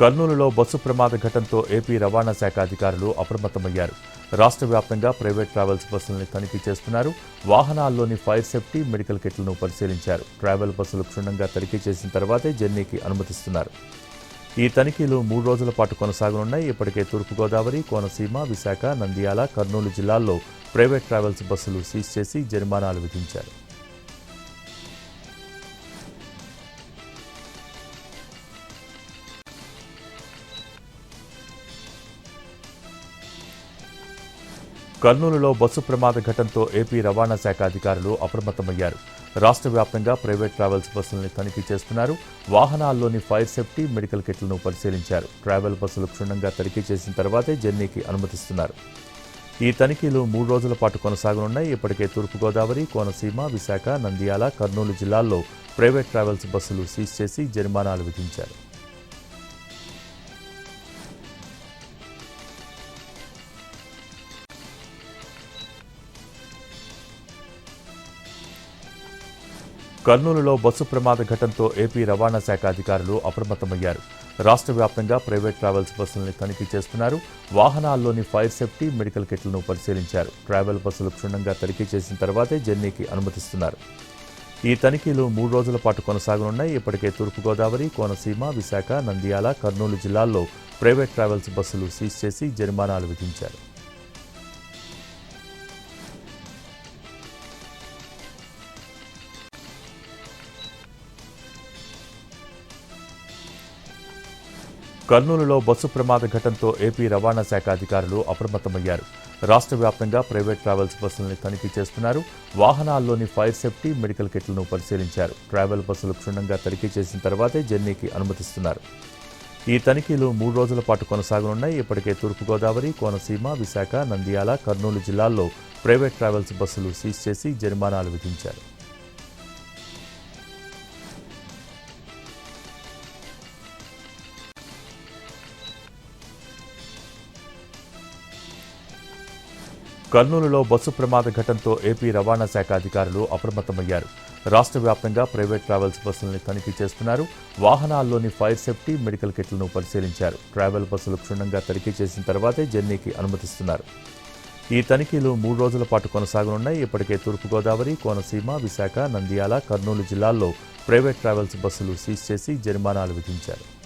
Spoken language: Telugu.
కర్నూలులో బస్సు ప్రమాద ఘటనతో ఏపీ రవాణా శాఖ అధికారులు అప్రమత్తమయ్యారు. రాష్ట్ర వ్యాప్తంగా ప్రైవేట్ ట్రావెల్స్ బస్సులను తనిఖీ చేస్తున్నారు. వాహనాల్లోని ఫైర్ సేఫ్టీ మెడికల్ కిట్లను పరిశీలించారు. ట్రావెల్ బస్సులు క్షుణ్ణంగా తనిఖీ చేసిన తర్వాతే జర్నీకి అనుమతిస్తున్నారు. ఈ తనిఖీలు మూడు రోజుల పాటు కొనసాగనున్నాయి. ఇప్పటికే తూర్పుగోదావరి కోనసీమ విశాఖ నంద్యాల కర్నూలు జిల్లాల్లో ప్రైవేట్ ట్రావెల్స్ బస్సులు సీజ్ చేసి జరిమానాలు విధించారు. కర్నూలులో బస్సు ప్రమాద ఘటనతో ఏపీ రవాణా శాఖ అధికారులు అప్రమత్తమయ్యారు. రాష్ట్ర వ్యాప్తంగా ప్రైవేట్ ట్రావెల్స్ బస్సులను తనిఖీ చేస్తున్నారు. వాహనాల్లోని ఫైర్ సేఫ్టీ మెడికల్ కిట్లను పరిశీలించారు. ట్రావెల్ బస్సులు క్షుణ్ణంగా తనిఖీ చేసిన తర్వాతే జర్నీకి అనుమతిస్తున్నారు. ఈ తనిఖీలు మూడు రోజుల పాటు కొనసాగనున్నాయి. ఇప్పటికే తూర్పుగోదావరి కోనసీమ విశాఖ నంద్యాల కర్నూలు జిల్లాల్లో ప్రైవేట్ ట్రావెల్స్ బస్సులు సీజ్ చేసి జరిమానాలు విధించారు. కర్నూలులో బస్సు ప్రమాద ఘటనతో ఏపీ రవాణా శాఖ అధికారులు అప్రమత్తమయ్యారు. రాష్ట్ర వ్యాప్తంగా ప్రైవేట్ ట్రావెల్స్ బస్సులను తనిఖీ చేస్తున్నారు. వాహనాల్లోని ఫైర్ సేఫ్టీ మెడికల్ కిట్లను పరిశీలించారు. ట్రావెల్ బస్సులు క్షుణ్ణంగా తనిఖీ చేసిన తర్వాతే జర్నీకి అనుమతిస్తున్నారు. ఈ తనిఖీలు మూడు రోజుల పాటు కొనసాగనున్నాయి. ఇప్పటికే తూర్పుగోదావరి కోనసీమ విశాఖ నంద్యాల కర్నూలు జిల్లాల్లో ప్రైవేట్ ట్రావెల్స్ బస్సులు సీజ్ చేసి జరిమానాలు విధించారు. కర్నూలులో బస్సు ప్రమాద ఘటనతో ఏపీ రవాణా శాఖ అధికారులు అప్రమత్తమయ్యారు. రాష్ట్ర వ్యాప్తంగా ప్రైవేట్ ట్రావెల్స్ బస్సులను తనిఖీ చేస్తున్నారు. వాహనాల్లోని ఫైర్ సేఫ్టీ మెడికల్ కిట్లను పరిశీలించారు. ట్రావెల్ బస్సులు క్షుణ్ణంగా తనిఖీ చేసిన తర్వాతే జర్నీకి అనుమతిస్తున్నారు. ఈ తనిఖీలు మూడు రోజుల పాటు కొనసాగనున్నాయి. ఇప్పటికే తూర్పుగోదావరి కోనసీమ విశాఖ నంద్యాల కర్నూలు జిల్లాల్లో ప్రైవేట్ ట్రావెల్స్ బస్సులు సీజ్ చేసి జరిమానాలు విధించారు. కర్నూలులో బస్సు ప్రమాద ఘటనతో ఏపీ రవాణా శాఖ అధికారులు అప్రమత్తమయ్యారు. రాష్ట్ర వ్యాప్తంగా ప్రైవేట్ ట్రావెల్స్ బస్సులను తనిఖీ చేస్తున్నారు. వాహనాల్లోని ఫైర్ సేఫ్టీ మెడికల్ కిట్లను పరిశీలించారు. ట్రావెల్ బస్సులు క్షుణ్ణంగా తనిఖీ చేసిన తర్వాతే జర్నీకి అనుమతిస్తున్నారు. ఈ తనిఖీలు మూడు రోజుల పాటు కొనసాగనున్నాయి. ఇప్పటికే తూర్పుగోదావరి కోనసీమ విశాఖ నంద్యాల కర్నూలు జిల్లాల్లో ప్రైవేట్ ట్రావెల్స్ బస్సులు సీజ్ చేసి జరిమానాలు విధించారు.